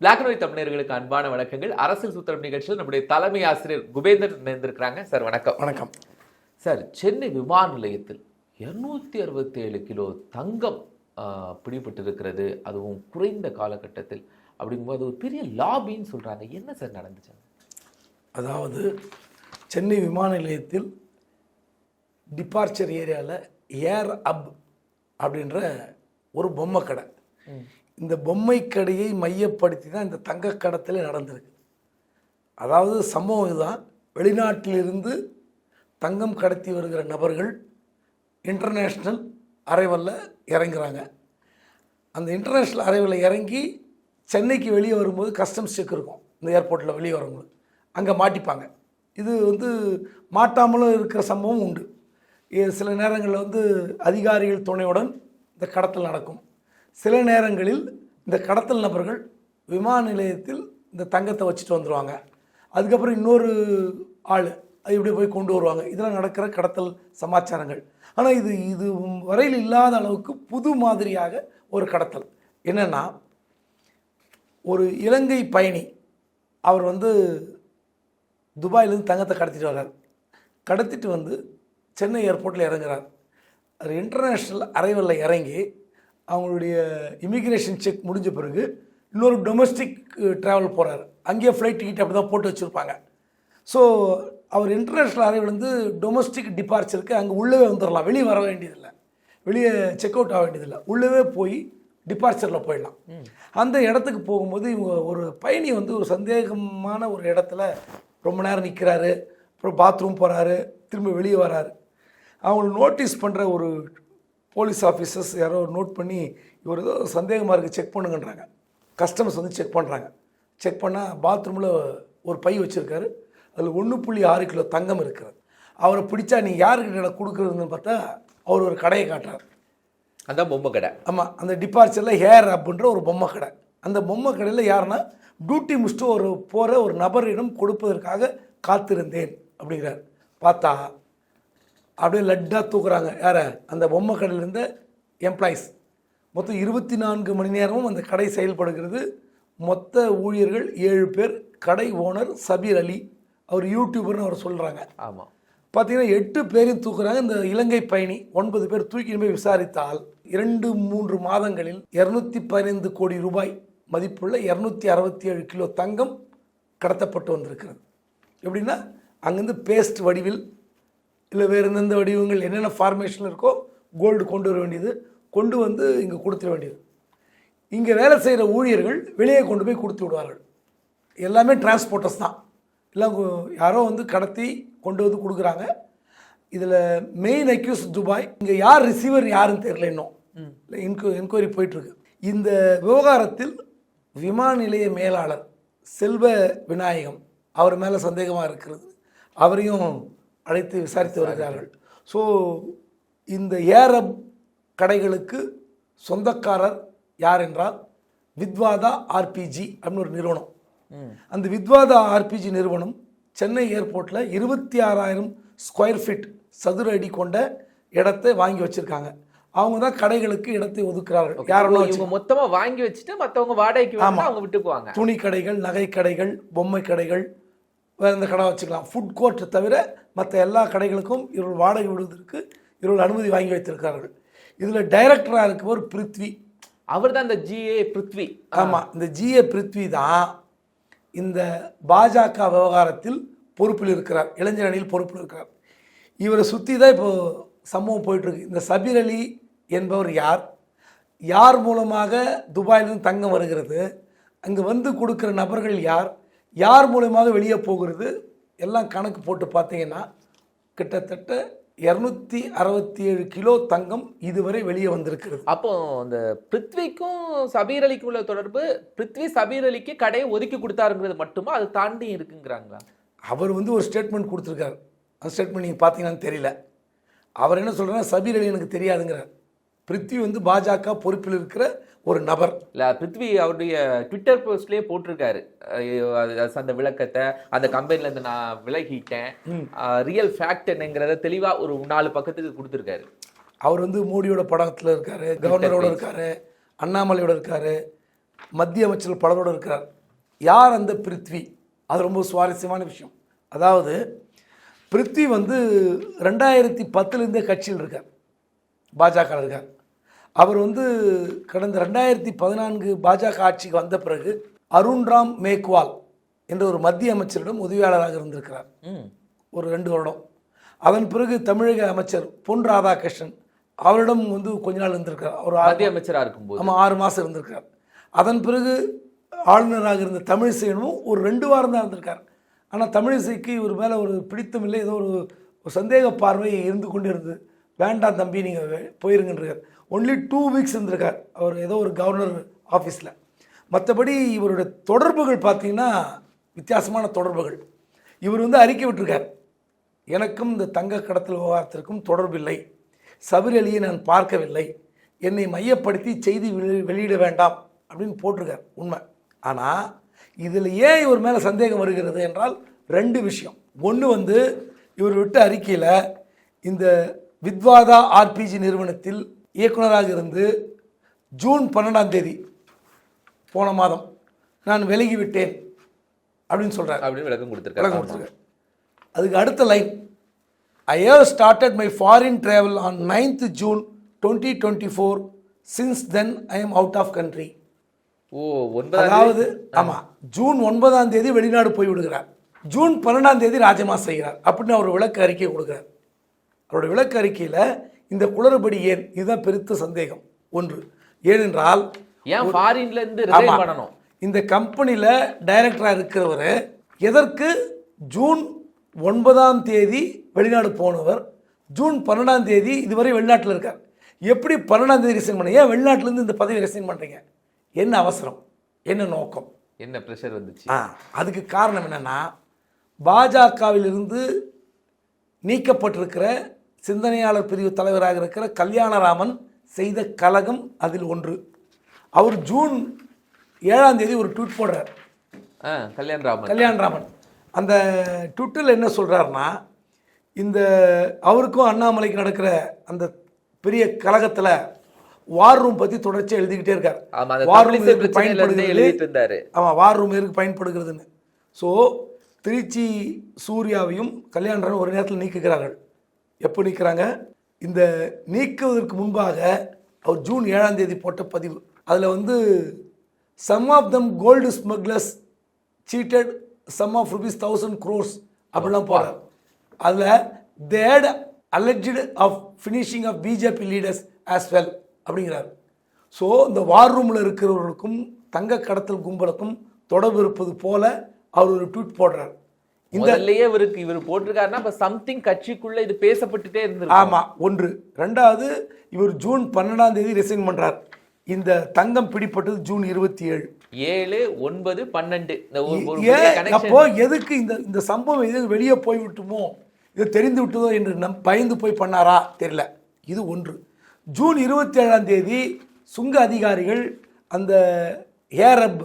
Black white தமிழர்களுக்கு அன்பான வணக்கங்கள். அரசியல் சூத்திரம் நிகழ்ச்சியில் நம்முடைய தலைமை ஆசிரியர் குபேந்தர் இணைந்திருக்கிறாங்க. சார் வணக்கம். வணக்கம். சார் சென்னை விமான நிலையத்தில் இருநூத்தி அறுபத்தி ஏழு கிலோ தங்கம் பிடிபட்டிருக்கிறது. அதுவும் குறைந்த காலகட்டத்தில். அப்படிங்கும்போது ஒரு பெரிய லாபின்னு சொல்றாங்க. என்ன சார் நடந்துச்சு? அதாவது சென்னை விமான நிலையத்தில் டிபார்ச்சர் ஏரியாவில் ஏர் அப் அப்படின்ற ஒரு பொம்மை கடை. இந்த பொம்மை கடையை மையப்படுத்தி தான் இந்த தங்க கடத்தலே நடந்திருக்கு. அதாவது சம்பவம் இதுதான். வெளிநாட்டிலிருந்து தங்கம் கடத்தி வருகிற நபர்கள் இன்டர்நேஷ்னல் அரைவலில் இறங்குறாங்க. அந்த இன்டர்நேஷ்னல் அரைவலில் இறங்கி சென்னைக்கு வெளியே வரும்போது கஸ்டம்ஸ் செக் இருக்கும். இந்த ஏர்போர்ட்டில் வெளியே வரவங்களுக்கு அங்கே மாட்டிப்பாங்க. இது வந்து மாட்டாமலும் இருக்கிற சம்பவம் உண்டு. சில நேரங்களில் வந்து அதிகாரிகள் துணையுடன் இந்த கடத்தல் நடக்கும். சில நேரங்களில் இந்த கடத்தல் நபர்கள் விமான நிலையத்தில் இந்த தங்கத்தை வச்சுட்டு வந்துடுவாங்க அதுக்கப்புறம் இன்னொரு ஆள் அது இப்படி போய் கொண்டு வருவாங்க. இதெல்லாம் நடக்கிற கடத்தல் சமாச்சாரங்கள். ஆனால் இது இது வரையில் இல்லாத அளவுக்கு புது மாதிரியாக ஒரு கடத்தல். என்னென்னா ஒரு இலங்கை பயணி அவர் வந்து துபாயிலேருந்து தங்கத்தை கடத்திட்டு வர்றார். கடத்திட்டு வந்து சென்னை ஏர்போர்ட்டில் இறங்குறார். அவர் இன்டர்நேஷ்னல் அரைவலில் இறங்கி அவங்களுடைய இமிக்ரேஷன் செக் முடிஞ்ச பிறகு இன்னொரு டொமஸ்டிக் ட்ராவல் போகிறார் அங்கேயே ஃப்ளைட் டிக்கெட் அப்படி தான் போட்டு வச்சுருப்பாங்க. ஸோ அவர் இன்டர்நேஷ்னல் அரைவிலேருந்து டொமஸ்டிக் டிபார்ச்சருக்கு அங்கே உள்ளவே வந்துடலாம் வெளியே வர வேண்டியதில்லை. வெளியே செக் அவுட் ஆக வேண்டியதில்லை. உள்ளவே போய் டிபார்ச்சரில் போயிடலாம். அந்த இடத்துக்கு போகும்போது இவங்க ஒரு பயணி வந்து ஒரு சந்தேகமான ஒரு இடத்துல ரொம்ப நேரம் நிற்கிறாரு அப்புறம் பாத்ரூம் போகிறாரு திரும்ப வெளியே வராரு. அவங்களை நோட்டீஸ் பண்ணுற ஒரு போலீஸ் ஆஃபீஸர்ஸ் யாரோ நோட் பண்ணி இவர் ஏதோ சந்தேகமாக இருக்குது செக் பண்ணுங்கன்றாங்க. கஸ்டமர்ஸ் வந்து செக் பண்ணுறாங்க செக் பண்ணால் பாத்ரூமில் ஒரு பை வச்சுருக்காரு. அதில் ஒன்று புள்ளி ஆறு கிலோ தங்கம் இருக்கிறது. அவரை பிடிச்சா நீ யாருக்கிட்ட கொடுக்குறதுன்னு பார்த்தா அவர் ஒரு கடையை காட்டுறாரு. அதான் பொம்மை கடை. ஆமாம் அந்த டிபார்ச்சரில் ஹேர் அப்படின்ற ஒரு பொம்மை கடை. அந்த பொம்மை கடையில் யாருன்னா டியூட்டி முடிச்சுட்டு ஒரு போகிற ஒரு நபரிடம் கொடுப்பதற்காக காத்திருந்தேன் அப்படிங்கிறார். பார்த்தா அப்படியே லட்டாக தூக்குறாங்க. யாரை? அந்த பொம்மை கடையில் இருந்த எம்ப்ளாயிஸ் மொத்தம் இருபத்தி நான்கு மணி நேரமும் அந்த கடை செயல்படுகிறது. மொத்த ஊழியர்கள் ஏழு பேர் கடை ஓனர் சபீர் அலி அவர் யூடியூபர்னு அவர் சொல்கிறாங்க ஆமா. பார்த்தீங்கன்னா எட்டு பேரையும் தூக்குறாங்க. இந்த இலங்கை பயணி ஒன்பது பேர் தூக்கி போய் விசாரித்தால் இரண்டு மூன்று மாதங்களில் இரநூத்தி பதினைந்து கோடி ரூபாய் மதிப்புள்ள இரநூத்தி அறுபத்தி ஏழு கிலோ தங்கம் கடத்தப்பட்டு வந்திருக்கிறது. எப்படின்னா அங்கேருந்து பேஸ்ட் வடிவில் இல்லை வேறு எந்தெந்த வடிவங்கள் என்னென்ன ஃபார்மேஷன் இருக்கோ கோல்டு கொண்டு வர வேண்டியது கொண்டு வந்து இங்கே கொடுத்துட வேண்டியது. இங்கே வேலை செய்கிற ஊழியர்கள் வெளியே கொண்டு போய் கொடுத்து விடுவார்கள். எல்லாமே டிரான்ஸ்போர்ட்டர்ஸ் தான். எல்லாம் யாரோ வந்து கடத்தி கொண்டு வந்து கொடுக்குறாங்க. இதில் மெயின் அக்யூஸ் துபாய் இங்கே யார் ரிசீவர் யாருன்னு தெரியல இன்னும். இல்லை என்கொ என்கொயரி போயிட்டுருக்கு. இந்த விவகாரத்தில் விமான நிலைய மேலாளர் செல்வ விநாயகம் அவர் மேலே சந்தேகமாக இருக்கிறது. அவரையும் அழைத்து விசாரித்து வருகிறார்கள். ஸோ இந்த ஏரப் கடைகளுக்கு சொந்தக்காரர் யார் என்றால் வித்வாதா ஆர்பிஜி அப்படின்னு ஒரு நிறுவனம். அந்த வித்வாதா ஆர்பிஜி நிறுவனம் சென்னை ஏர்போர்ட்டில் இருபத்தி ஆறாயிரம் ஸ்கொயர் ஃபீட் சதுர அடி கொண்ட இடத்தை வாங்கி வச்சிருக்காங்க. அவங்க தான் கடைகளுக்கு இடத்தை ஒதுக்குறார்கள். யாரெல்லாம் இவங்க மொத்தமா வாங்கி வச்சுட்டு மத்தவங்க வாடகைக்கு வந்து அவங்க விட்டுக்குவாங்க துணி கடைகள் நகை கடைகள் பொம்மை கடைகள் வேறு இந்த கடை வச்சுக்கலாம். ஃபுட் கோர்ட் தவிர மற்ற எல்லா கடைகளுக்கும் இவர்கள் வாடகை விடுவதற்கு இவர்கள் அனுமதி வாங்கி வைத்திருக்கிறார்கள். இதில் டைரக்டராக இருக்கவர் பிருத்வி. அவர் தான் இந்த ஜிஏ பிருத்வி. ஆமாம் இந்த ஜிஏ பிருத்வி தான் இந்த பாஜக விவகாரத்தில் பொறுப்பில் இருக்கிறார். இளைஞர் அணியில் பொறுப்பில் இருக்கிறார். இவரை சுற்றி தான் இப்போ சம்பவம் போயிட்டுருக்கு. இந்த சபீர் அலி என்பவர் யார்? யார் மூலமாக துபாயிலிருந்து தங்கம் வருகிறது? அங்கே வந்து கொடுக்குற நபர்கள் யார்? யார் மூலமாக வெளியே போகிறது? எல்லாம் கணக்கு போட்டு பார்த்தீங்கன்னா கிட்டத்தட்ட இரநூத்தி அறுபத்தி ஏழு கிலோ தங்கம் இதுவரை வெளியே வந்திருக்கிறது. அப்போ இந்த பிருத்விக்கும் சபீர் அலிக்கும் உள்ள தொடர்பு பிருத்வி சபீர் அலிக்கு கடையை ஒதுக்கி கொடுத்தாருங்கிறது மட்டுமா? அது தாண்டி இருக்குங்கிறாங்களா? அவர் வந்து ஒரு ஸ்டேட்மெண்ட் கொடுத்துருக்காரு. அந்த ஸ்டேட்மெண்ட் நீங்கள் பார்த்தீங்கன்னான்னு தெரியல. அவர் என்ன சொல்கிறாருன்னா சபீர் அலி எனக்கு தெரியாதுங்கிறார். பிருத்வி வந்து பாஜக பொறுப்பில் இருக்கிற ஒரு நபர். இல்ல பிருத்வி அவருடைய ட்விட்டர் போஸ்ட்லயே போட்டிருக்காரு. அந்த விளக்கத்தை அந்த கம்பெனில இருந்து நான் விலகிட்டேன். ரியல் ஃபேக்ட் என்னங்கிறத தெளிவா ஒரு நாலு பக்கத்துக்கு கொடுத்துருக்காரு. அவர் வந்து மோடியோட படத்தில் இருக்காரு கவர்னரோட இருக்காரு அண்ணாமலையோட இருக்காரு மத்திய அமைச்சர்கள் பலரோடு இருக்கிறார் யார் அந்த பிருத்வி? அது ரொம்ப சுவாரஸ்யமான விஷயம். அதாவது பிருத்வி வந்து ரெண்டாயிரத்தி பத்துலேருந்தே கட்சியில் இருக்கார். பாஜக இருக்கார். அவர் வந்து கடந்த ரெண்டாயிரத்தி பதினான்கு பாஜக ஆட்சிக்கு வந்த பிறகு அருண்ராம் மேக்வால் என்ற ஒரு மத்திய அமைச்சரிடம் உதவியாளராக இருந்திருக்கிறார். ஒரு ரெண்டு வருடம். அதன் பிறகு தமிழக அமைச்சர் பொன் ராதாகிருஷ்ணன் அவரிடம் வந்து கொஞ்ச நாள் இருந்திருக்கார் ஒரு மத்திய அமைச்சரா இருக்கும்போது? ஆமாம் ஆறு மாதம் இருந்திருக்கார் அதன் பிறகு ஆளுநராக இருந்த தமிழிசையனும் ஒரு ரெண்டு வாரம் தான் இருந்திருக்கார். ஆனால் தமிழிசைக்கு இவர் மேலே ஒரு பிடித்தம் இல்லை ஏதோ ஒரு ஒரு சந்தேக பார்வை இருந்து கொண்டு இருந்தது. வேண்டாம் தம்பி நீங்கள் போயிருங்கன்றார். ஒன்லி டூ வீக்ஸ் இருந்திருக்கார். அவர் ஏதோ ஒரு கவர்னர் ஆஃபீஸில் மற்றபடி இவருடைய தொடர்புகள் பார்த்தீங்கன்னா வித்தியாசமான தொடர்புகள். இவர் வந்து அறிக்கை விட்டுருக்கார். எனக்கும் இந்த தங்க கடத்தல் விவகாரத்திற்கும் தொடர்பில்லை சபரிஅலியை நான் பார்க்கவில்லை. என்னை மையப்படுத்தி செய்தி வெளியிட வேண்டாம் அப்படின்னு போட்டிருக்கார் உண்மை. ஆனால் இதில் ஏன் இவர் மேலே சந்தேகம் வருகிறது என்றால் ரெண்டு விஷயம். ஒன்று வந்து இவர் விட்ட அறிக்கையில் இந்த வித்வாதா ஆர்பிஜி நிறுவனத்தில் இயக்குனராக இருந்து ஜூன் பன்னெண்டாம் தேதி போன மாதம் நான் விலகி விட்டேன் அப்படின்னு சொல்கிறார் அப்படின்னு விளக்கம் விளக்கம் கொடுத்துருக்காங்க கொடுத்துருக்காரு. அதுக்கு அடுத்த line. I have started my foreign travel on ninth June twenty twenty four since then I am out of country ஓ ஒன்பதாம் அதாவது ஆமாம் ஜூன் ஒன்பதாம் தேதி வெளிநாடு போய் விடுகிறார் ஜூன் பன்னெண்டாம் தேதி ராஜினாமா செய்கிறார் அப்படின்னு அவர் விளக்க அறிக்கை கொடுக்குறார். அவருடைய விளக்க அறிக்கையில் இந்த குளறுபடி ஏன்? இதுதான் பெருத்த சந்தேகம். ஒன்று. ஏனென்றால் ஏன் ஃபாரின்ல இருந்து. பண்ணணும்? இந்த கம்பெனியில் டைரக்டராக இருக்கிறவர் எதற்கு? ஜூன் ஒன்பதாம் தேதி வெளிநாடு போனவர். ஜூன் பன்னெண்டாம் தேதி இதுவரை வெளிநாட்டில் இருக்கார். எப்படி பன்னெண்டாம் தேதி ரிசைன் பண்ண ஏன் வெளிநாட்டிலேருந்து இந்த பதவி ரிசைன் பண்ணுறீங்க என்ன அவசரம்? என்ன நோக்கம்? என்ன ப்ரெஷர் வந்துச்சு? ஆ அதுக்கு காரணம் என்னென்னா பாஜகவிலிருந்து நீக்கப்பட்டிருக்கிற சிந்தனையாளர் பிரிவு தலைவராக இருக்கிற கல்யாணராமன் செய்த கலகம் அதில் ஒன்று. அவர் ஜூன் ஏழாம் தேதி ஒரு ட்வீட் போடுறார். ஆ கல்யாண் ராமன் கல்யாணராமன். அந்த ட்விட்டரில் என்ன சொல்கிறாருன்னா இந்த அவருக்கும் அண்ணாமலைக்கு நடக்கிற அந்த பெரிய கழகத்தில் வார் ரூம் பற்றி தொடர்ச்சியாக எழுதிக்கிட்டே இருக்கார். வார் ரூம் இருந்தாரு ஆமாம் வார் ரூம் எதுக்கு பயன்படுகிறதுன்னு. ஸோ திருச்சி சூர்யாவையும் கல்யாணராமன் ஒரு நேரத்தில் நீக்குகிறார்கள். எப்போ நீக்குறாங்க இந்த நீக்குவதற்கு முன்பாக அவர் ஜூன் ஏழாம் தேதி போட்ட பதிவு. அதில் வந்து some of them gold smugglers cheated some of rupees thousand crores அப்படிலாம் போகிறார் அதில் that alleged of finishing of BJP leaders as well அப்படிங்கிறார். ஸோ இந்த வார் ரூமில் இருக்கிறவர்களுக்கும் தங்க கடத்தல் கும்பலுக்கும் தொடர்பு இருப்பது போல அவர் ஒரு ட்வீட் போடுறார். முதல்லயே இவருக்கு இவர் போட்டிருக்காருன்னா இப்ப சம்திங் கட்சிக்குள்ள இது பேசப்பட்டுட்டே இருந்திருக்கு ஆமாம் ஒன்று. ரெண்டாவது இவர் ஜூன் பன்னெண்டாம் தேதி ரிசைன் பண்ணுறார் இந்த தங்கம் பிடிப்பட்டது ஜூன் இருபத்தி ஏழு. ஏழு ஒன்பது பன்னெண்டு. அப்போ எதுக்கு இந்த இந்த சம்பவம் எது வெளியே போய் விட்டுமோ இது தெரிந்து விட்டதோ என்று நம் பயந்து போய் பண்ணாரா? தெரியல. இது ஒன்று. ஜூன் இருபத்தி ஏழாம் தேதி சுங்க அதிகாரிகள் அந்த ஏரப்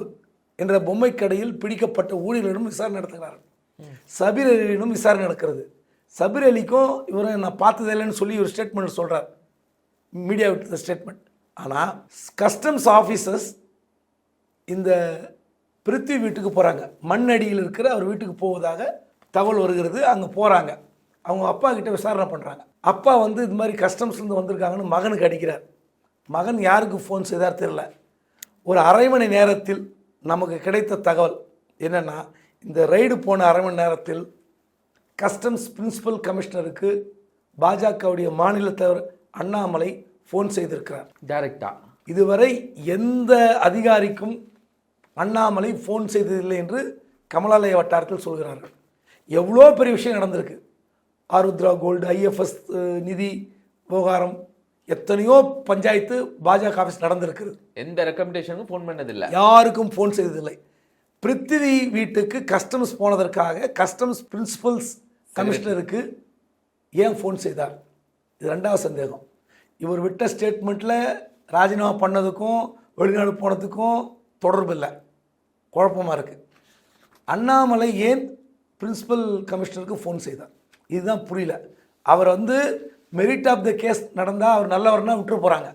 என்ற பொம்மை கடையில் பிடிக்கப்பட்ட ஊழியர்களிடம் விசாரணை நடத்துகிறார்கள். சபீர் அலியிடம் விசாரணை நடக்கிறது. சபீர் அலிக்கும் இவரை நான் பார்த்ததே இல்லைன்னு சொல்லி ஒரு ஸ்டேட்மெண்ட் சொல்கிறார் மீடியா விட்டு ஸ்டேட்மெண்ட் ஆனால் கஸ்டம்ஸ் ஆஃபீஸர்ஸ் இந்த பிருத்வி வீட்டுக்கு போகிறாங்க மண்ணடியில் இருக்கிற அவர் வீட்டுக்கு போவதாக தகவல் வருகிறது. அங்கே போகிறாங்க அவங்க அப்பா கிட்ட விசாரணை பண்ணுறாங்க அப்பா வந்து இது மாதிரி கஸ்டம்ஸ்லேருந்து வந்திருக்காங்கன்னு மகனுக்கு அடிக்கிறார். மகன் யாருக்கு ஃபோன் செய்தார் தெரில ஒரு அரை மணி நேரத்தில் நமக்கு கிடைத்த தகவல் என்னென்னா இந்த ரைடு போன அரை மணி நேரத்தில் கஸ்டம்ஸ் பிரின்சிபல் கமிஷனருக்கு பாஜகவுடைய மாநில தலைவர் அண்ணாமலை ஃபோன் செய்திருக்கிறார். டைரக்டா இதுவரை எந்த அதிகாரிக்கும் அண்ணாமலை ஃபோன் செய்ததில்லை என்று கமலாலய வட்டாரத்தில் சொல்கிறார்கள். எவ்வளோ பெரிய விஷயம் நடந்திருக்கு. ஆருத்ரா கோல்டு ஐஎஃப்எஸ் நிதி விவகாரம் எத்தனையோ பஞ்சாயத்து பாஜக ஆஃபீஸ் நடந்திருக்கிறது. எந்த ரெக்கமெண்டேஷனுக்கும் ஃபோன் பண்ணதில்ல. யாருக்கும் ஃபோன் செய்ததில்லை. பிருத்திவி வீட்டுக்கு கஸ்டம்ஸ் போனதற்காக கஸ்டம்ஸ் பிரின்சிபல்ஸ் கமிஷனருக்கு ஏன் ஃபோன் செய்தார்? இது ரெண்டாவது சந்தேகம். இவர் விட்ட ஸ்டேட்மெண்ட்டில் ராஜினாமா பண்ணதுக்கும் வெளிநாடு போனதுக்கும் தொடர்பு இல்லை குழப்பமாக இருக்குது அண்ணாமலை ஏன் பிரின்சிபல் கமிஷனருக்கு ஃபோன் செய்தார்? இதுதான் புரியல. அவர் வந்து மெரிட் ஆஃப் த கேஸ் நடந்தால் அவர் நல்லவர்னா விட்டுற போகிறாங்க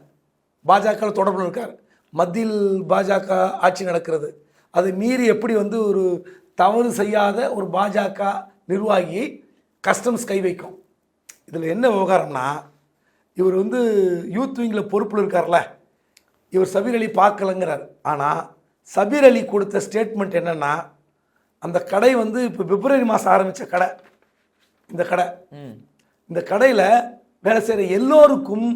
பாஜக தொடர்பில் இருக்கார். மத்தியில் பாஜக ஆட்சி நடக்கிறது. அதை மீறி எப்படி வந்து ஒரு தவறு செய்யாத ஒரு பாஜக நிர்வாகியை கஸ்டம்ஸ் கை வைக்கும். இதில் என்ன விவகாரம்னா இவர் வந்து யூத் விங்கில் பொறுப்பில் இருக்கார்ல. இவர் சபீர் அலி பார்க்கலங்கிறார். ஆனால் சபீர் அலி கொடுத்த ஸ்டேட்மெண்ட் என்னென்னா அந்த கடை வந்து இப்போ பிப்ரவரி மாதம் ஆரம்பித்த கடை. இந்த கடை. இந்த கடையில் வேலை செய்கிற எல்லோருக்கும்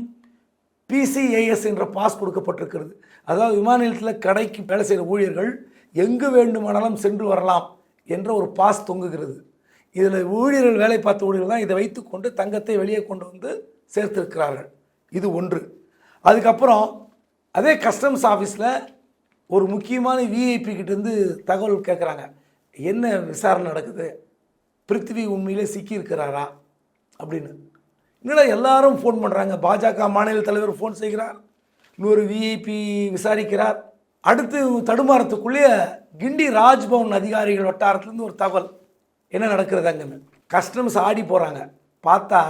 பிசிஏஎஸ் என்ற பாஸ் கொடுக்கப்பட்டிருக்கிறது. அதாவது விமான நிலையத்தில் கடைக்கு வேலை செய்கிற ஊழியர்கள் எங்கு வேண்டுமானாலும் சென்று வரலாம் என்ற ஒரு பாஸ் தொங்குகிறது. இதில் ஊழியர்கள் வேலை பார்த்த ஊழியர்கள் தான் இதை வைத்துக்கொண்டு தங்கத்தை வெளியே கொண்டு வந்து சேர்த்திருக்கிறார்கள். இது ஒன்று. அதுக்கப்புறம் அதே கஸ்டம்ஸ் ஆஃபீஸில் ஒரு முக்கியமான விஐபி கிட்டேருந்து தகவல் கேட்குறாங்க. என்ன விசாரணை நடக்குது? பிருத்திவி உண்மையிலே சிக்கியிருக்கிறாரா? அப்படின்னு. என்னடா எல்லாரும் ஃபோன் பண்ணுறாங்க பாஜக மாநில தலைவர் ஃபோன் செய்கிறார். இன்னொரு விஐபி விசாரிக்கிறார். அடுத்து தடுமாறத்துக்குள்ளேயே கிண்டி ராஜ்பவன் அதிகாரிகள் வட்டாரத்துலேருந்து ஒரு தகவல். என்ன நடக்கிறது அங்கன்னு? கஸ்டம்ஸ் ஆடி போகிறாங்க பார்த்தா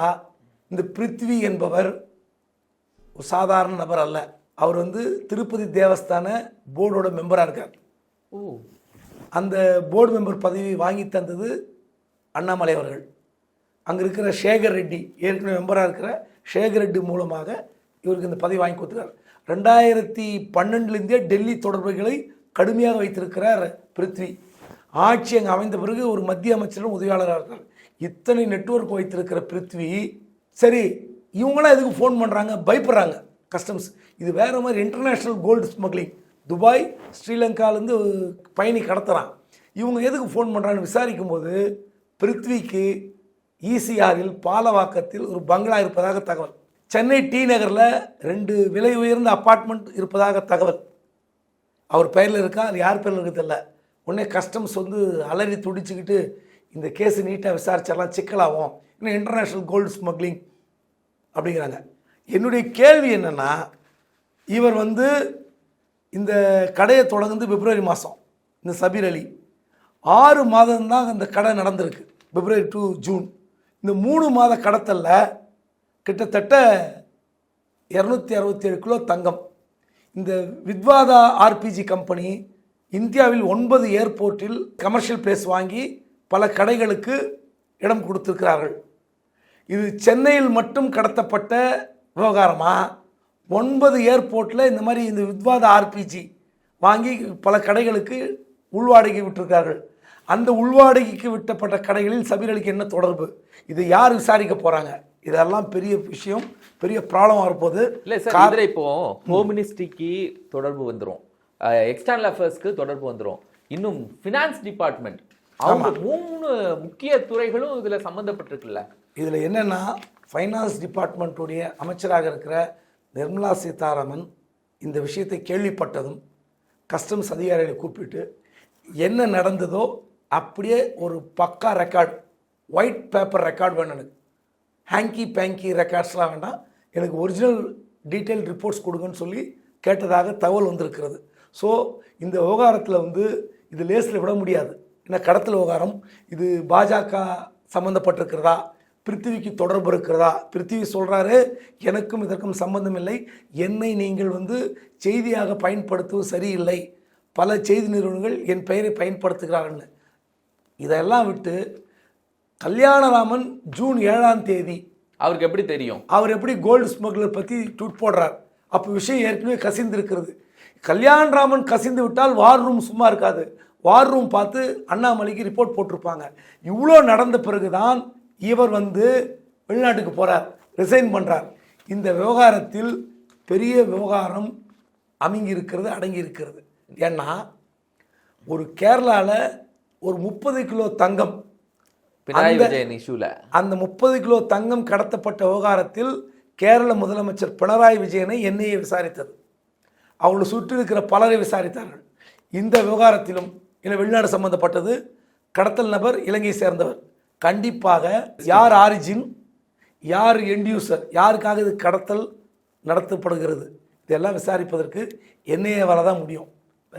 இந்த பிருத்வி என்பவர் ஒரு சாதாரண நபர் அல்ல. அவர் வந்து திருப்பதி தேவஸ்தான போர்டோட மெம்பராக இருக்கார். ஓ. அந்த போர்டு மெம்பர் பதவி வாங்கி தந்தது அண்ணாமலை அவர்கள். அங்கே இருக்கிற சேகர் ரெட்டி ஏற்கனவே மெம்பராக இருக்கிற சேகர் ரெட்டி மூலமாக இவருக்கு இந்த பதவி வாங்கி கொடுத்துருக்கார். ரெண்டாயிரத்தி பன்னெண்டுலேருந்தே டெல்லி தொடர்புகளை கடுமையாக வைத்திருக்கிறார் பிருத்வி. ஆட்சி அங்கே அமைந்த பிறகு ஒரு மத்திய அமைச்சரும் உதவியாளராக இருக்கார். இத்தனை நெட்ஒர்க் வைத்திருக்கிற பிருத்வி சரி இவங்களாம் எதுக்கு ஃபோன் பண்ணுறாங்க பயப்படுறாங்க. கஸ்டம்ஸ் இது வேறு மாதிரி இன்டர்நேஷ்னல் கோல்டு ஸ்மக்லிங் துபாய் ஸ்ரீலங்காலேருந்து பயணி கடத்துகிறான் இவங்க எதுக்கு ஃபோன் பண்ணுறான்னு விசாரிக்கும் போது பிருத்விக்கு ஈசிஆரில் பாலவாக்கத்தில் ஒரு பங்களா இருப்பதாக தகவல். சென்னை டி நகரில் ரெண்டு விலை உயர்ந்த அப்பார்ட்மெண்ட் இருப்பதாக தகவல். அவர் பெயரில் இருக்கா? அது யார் பேரில் இருக்குது தெரில உடனே கஸ்டம்ஸ் வந்து அலறி துடிச்சுக்கிட்டு இந்த கேஸ் நீட்டாக விசாரிச்சிடலாம் சிக்கலாகும். இன்னும் இன்டர்நேஷ்னல் கோல்டு ஸ்மக்லிங் அப்படிங்கிறாங்க. என்னுடைய கேள்வி என்னென்னா இவர் வந்து இந்த கடையை தொடங்குந்து பிப்ரவரி மாதம் இந்த சபீர் அலி. ஆறு மாதம்தான் அந்த கடை நடந்திருக்கு பிப்ரவரி டு ஜூன். இந்த மூணு மாத கடத்தலில் கிட்டத்தட்ட இரநூத்தி அறுபத்தேழு கிலோ தங்கம். இந்த வித்வாதா ஆர்பிஜி கம்பெனி இந்தியாவில் ஒன்பது ஏர்போர்ட்டில் கமர்ஷியல் பிளேஸ் வாங்கி பல கடைகளுக்கு இடம் கொடுத்துருக்கிறார்கள். இது சென்னையில் மட்டும் கடத்தப்பட்ட விவகாரமா? ஒன்பது ஏர்போர்ட்டில் இந்த மாதிரி இந்த வித்வாத ஆர்பிஜி வாங்கி பல கடைகளுக்கு உள்வாடகை விட்டிருக்கார்கள் அந்த உள்வாடகைக்கு விட்டப்பட்ட கடைகளில் சபீரலிக்கு என்ன தொடர்பு? இது யார் விசாரிக்க போகிறாங்க இதெல்லாம் பெரிய விஷயம் பெரிய ப்ராப்ளம் வரப்போகுது. இல்ல சார் இதுல இப்போ ஹோம் மினிஸ்ட்ரிக்கு தொடர்பு வந்துரும். எக்ஸ்டர்னல் அஃபேர்ஸ்க்கு தொடர்பு வந்துரும். இன்னும் ஃபினான்ஸ் டிபார்ட்மெண்ட் அவங்க மூணு முக்கிய துறைகளும் இதுல சம்பந்தப்பட்டிருக்குல்ல. இதில் என்னென்னா ஃபைனான்ஸ் டிபார்ட்மெண்ட்டுடைய அமைச்சராக இருக்கிற நிர்மலா சீதாராமன் இந்த விஷயத்தை கேள்விப்பட்டதும் கஸ்டம்ஸ் அதிகாரிகளை கூப்பிட்டு என்ன நடந்ததோ அப்படியே ஒரு பக்கா ரெக்கார்ட் ஒயிட் பேப்பர் ரெக்கார்ட் வேணும் எனக்கு ஹேங்கி பேங்கி ரெக்கார்ட்ஸ்லாம் வேண்டாம். எனக்கு ஒரிஜினல் டீட்டெயில் ரிப்போர்ட்ஸ் கொடுங்கன்னு சொல்லி கேட்டதாக தகவல் வந்திருக்கிறது. ஸோ இந்த விவகாரத்தில் வந்து இது லேஸில் விட முடியாது. ஏன்னா கடத்தல் விவகாரம் இது பாஜக சம்மந்தப்பட்டிருக்கிறதா பிருத்திவிக்கு தொடர்பு இருக்கிறதா? பிருத்திவி சொல்கிறாரு எனக்கும் இதற்கும் சம்பந்தம் இல்லை. என்னை நீங்கள் வந்து செய்தியாக பயன்படுத்துவது சரியில்லை. பல செய்தி நிறுவனங்கள் என் பெயரை பயன்படுத்துகிறார்கள்னு இதெல்லாம் விட்டு கல்யாணராமன் ஜூன் ஏழாம் தேதி. அவருக்கு எப்படி தெரியும்? அவர் எப்படி கோல்டு ஸ்மக்லர் பற்றி ட்வீட் போடுறார். அப்போ விஷயம் ஏற்கனவே கசிந்து இருக்கிறது கல்யாண்ராமன் கசிந்து விட்டால் வார் ரூம் சும்மா இருக்காது. வார் ரூம் பார்த்து அண்ணாமலைக்கு ரிப்போர்ட் போட்டிருப்பாங்க. இவ்வளோ நடந்த பிறகுதான் இவர் வந்து வெளிநாட்டுக்கு போகிறார் ரிசைன் பண்ணுறார் இந்த விவகாரத்தில் பெரிய விவகாரம் அமைங்கி இருக்கிறது அடங்கி இருக்கிறது ஏன்னா ஒரு கேரளாவில் ஒரு முப்பது கிலோ தங்கம் பினராயி விஜயன் இஷ்யூல. அந்த முப்பது கிலோ தங்கம் கடத்தப்பட்ட விவகாரத்தில் கேரள முதலமைச்சர் பினராயி விஜயனை என்ஐஏ விசாரித்தது. அவங்களை சுற்றி இருக்கிற பலரை விசாரித்தார்கள். இந்த விவகாரத்திலும் இல்லை வெளிநாடு சம்பந்தப்பட்டது கடத்தல் நபர் இலங்கை சேர்ந்தவர். கண்டிப்பாக யார் ஆரிஜின் யார் எண்ட்யூசர் யாருக்காக இது கடத்தல் நடத்தப்படுகிறது இதெல்லாம் விசாரிப்பதற்கு என்ஐஏவால் தான் முடியும்.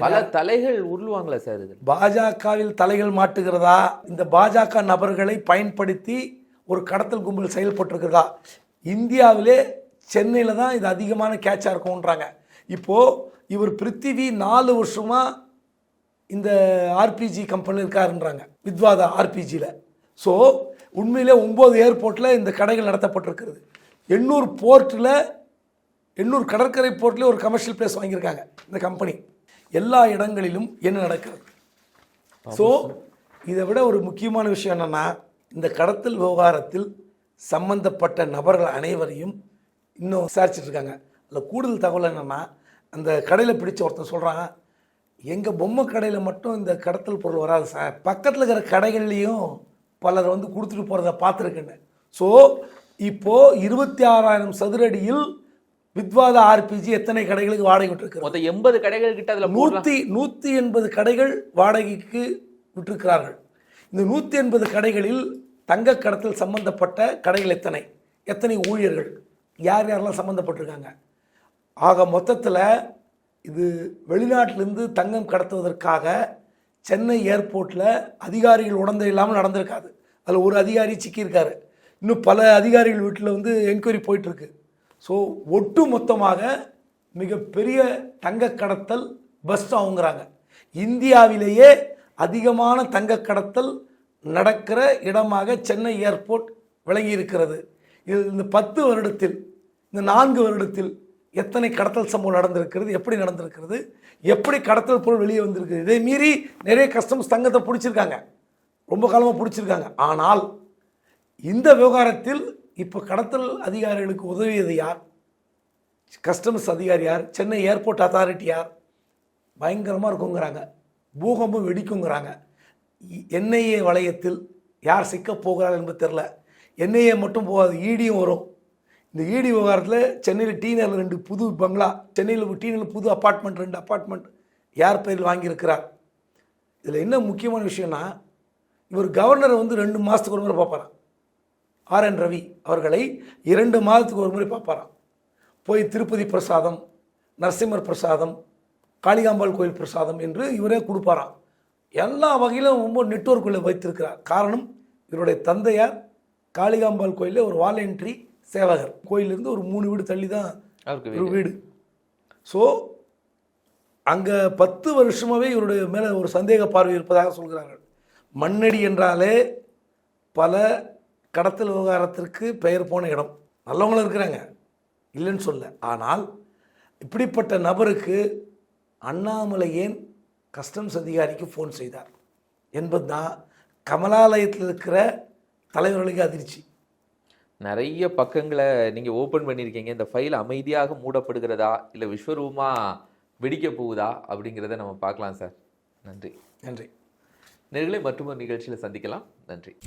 பல தலைகள் உருளுவாங்களா சார் இது பாஜகவில் தலைகள் மாட்டுகிறதா? இந்த பாஜக நபர்களை பயன்படுத்தி ஒரு கடத்தல் கும்பல் செயல்பட்டிருக்கிறதா? இந்தியாவிலே சென்னையில் தான் இது அதிகமான கேட்சாக இருக்கும்ன்றாங்க. இப்போது இவர் பிருத்திவி நாலு வருஷமாக இந்த ஆர்பிஜி கம்பெனியில் இருக்காருன்றாங்க. வித்வாதா ஆர்பிஜியில் ஸோ உண்மையிலே ஒம்பது ஏர்போர்ட்டில் இந்த கடைகள் நடத்தப்பட்டிருக்கிறது. எண்ணூர் போர்ட்டில் எண்ணூர் கடற்கரை போர்ட்டில் ஒரு கமர்ஷியல் பிளேஸ் வாங்கியிருக்காங்க இந்த கம்பெனி எல்லா இடங்களிலும் என்ன நடக்கிறது? ஸோ இதை விட ஒரு முக்கியமான விஷயம் என்னென்னா இந்த கடத்தல் விவகாரத்தில் சம்பந்தப்பட்ட நபர்கள் அனைவரையும் இன்னும் விசாரிச்சுட்டு இருக்காங்க. அதில் கூடுதல் தகவல் என்னென்னா அந்த கடையில் பிடிச்ச ஒருத்தன் சொல்கிறான் எங்கள் பொம்மை கடையில் மட்டும் இந்த கடத்தல் பொருள் வராது சார். பக்கத்தில் இருக்கிற கடைகள்லேயும் பலர் வந்து கொடுத்துட்டு போகிறத பார்த்துருக்கேன்னு. ஸோ இப்போது இருபத்தி ஆறாயிரம் சதுரடியில் வித்வாத ஆர்பிஜி எத்தனை கடைகளுக்கு வாடகை விட்டுருக்கு மொத்தம் எண்பது கடைகள் கிட்ட அதுல நூற்றி நூற்றி எண்பது கடைகள் வாடகைக்கு விட்டிருக்கிறார்கள். இந்த நூற்றி எண்பது கடைகளில் தங்க கடத்தல் சம்பந்தப்பட்ட கடைகள் எத்தனை? எத்தனை ஊழியர்கள்? யார் யாரெல்லாம் சம்மந்தப்பட்டிருக்காங்க ஆக மொத்தத்தில் இது வெளிநாட்டிலேருந்து தங்கம் கடத்துவதற்காக சென்னை ஏர்போர்ட்டில் அதிகாரிகள் உடந்தை இல்லாமல் நடந்திருக்காது. அதில் ஒரு அதிகாரி சிக்கியிருக்காரு. இன்னும் பல அதிகாரிகள் வீட்டில் வந்து என்கொயரி போயிட்டுருக்கு ஸோ ஒட்டு மொத்தமாக மிகப்பெரிய தங்க கடத்தல் பஸ்ட் ஆகுங்கிறாங்க இந்தியாவிலேயே அதிகமான தங்க கடத்தல் நடக்கிற இடமாக சென்னை ஏர்போர்ட் விளங்கி இருக்கிறது இது இந்த பத்து வருடத்தில் இந்த நான்கு வருடத்தில் எத்தனை கடத்தல் சம்பவம் நடந்திருக்கிறது எப்படி நடந்திருக்கிறது எப்படி கடத்தல் பொருள் வெளியே வந்திருக்குது இதை மீறி நிறைய கஸ்டமர்ஸ் தங்கத்தை பிடிச்சிருக்காங்க. ரொம்ப காலமாக பிடிச்சிருக்காங்க. ஆனால் இந்த விவகாரத்தில் இப்போ கடத்தல் அதிகாரிகளுக்கு உதவியது யார்? கஸ்டமர்ஸ் அதிகாரி யார்? சென்னை ஏர்போர்ட் அத்தாரிட்டி யார்? பயங்கரமாக இருக்குங்கிறாங்க. பூகம்பம் வெடிக்குங்கிறாங்க. என்ஐஏ வளையத்தில் யார் சிக்க போகிறார் என்பது தெரில என்ஐஏ மட்டும் போகாது ஈடியும் வரும். இந்த ஈடி விவகாரத்தில் சென்னையில் டீனரில் ரெண்டு புது பங்களா சென்னையில் டீனரில் புது அப்பார்ட்மெண்ட் ரெண்டு அப்பார்ட்மெண்ட் யார் பேரில் வாங்கியிருக்கிறார்? இதில் என்ன முக்கியமான விஷயம்னா இவர் கவர்னரை வந்து ரெண்டு மாதத்துக்கு ஒரு முறை பார்ப்பாரான் ஆர் என் ரவி அவர்களை இரண்டு மாதத்துக்கு ஒரு முறை பார்ப்பாராம். போய் திருப்பதி பிரசாதம் நரசிம்மர் பிரசாதம் காளிகாம்பாள் கோயில் பிரசாதம் என்று இவரே கொடுப்பாராம். எல்லா வகையிலும் ரொம்ப நெட்வொர்க்குள்ளே வைத்திருக்கிறார். காரணம் இவருடைய தந்தையார் காளிகாம்பாள் கோயிலில் ஒரு வாலண்டரி சேவகர். கோயிலிருந்து ஒரு மூணு வீடு தள்ளி தான் ஒரு வீடு. ஸோ அங்கே பத்து வருஷமாகவே இவருடைய மேலே ஒரு சந்தேக பார்வை இருப்பதாக சொல்கிறார்கள். மண்ணடி என்றாலே பல கடத்தல் விவகாரத்திற்கு பெயர் போன இடம். நல்லவங்களும் இருக்கிறாங்க. இல்லைன்னு சொல்ல. ஆனால் இப்படிப்பட்ட நபருக்கு அண்ணாமலை ஏன் கஸ்டம்ஸ் அதிகாரிக்கு ஃபோன் செய்தார்? என்பது தான் கமலாலயத்தில் இருக்கிற தலைவர்களுக்கு அதிர்ச்சி. நிறைய பக்கங்களை நீங்க ஓபன் பண்ணியிருக்கீங்க. இந்த ஃபைல் அமைதியாக மூடப்படுகிறதா? இல்ல விஸ்வரூபமா வெடிக்க போகுதா? அப்படிங்கிறத நம்ம பார்க்கலாம் சார். நன்றி. நன்றி. நேர்களை மற்றொரு நிகழ்ச்சியில் சந்திக்கலாம். நன்றி.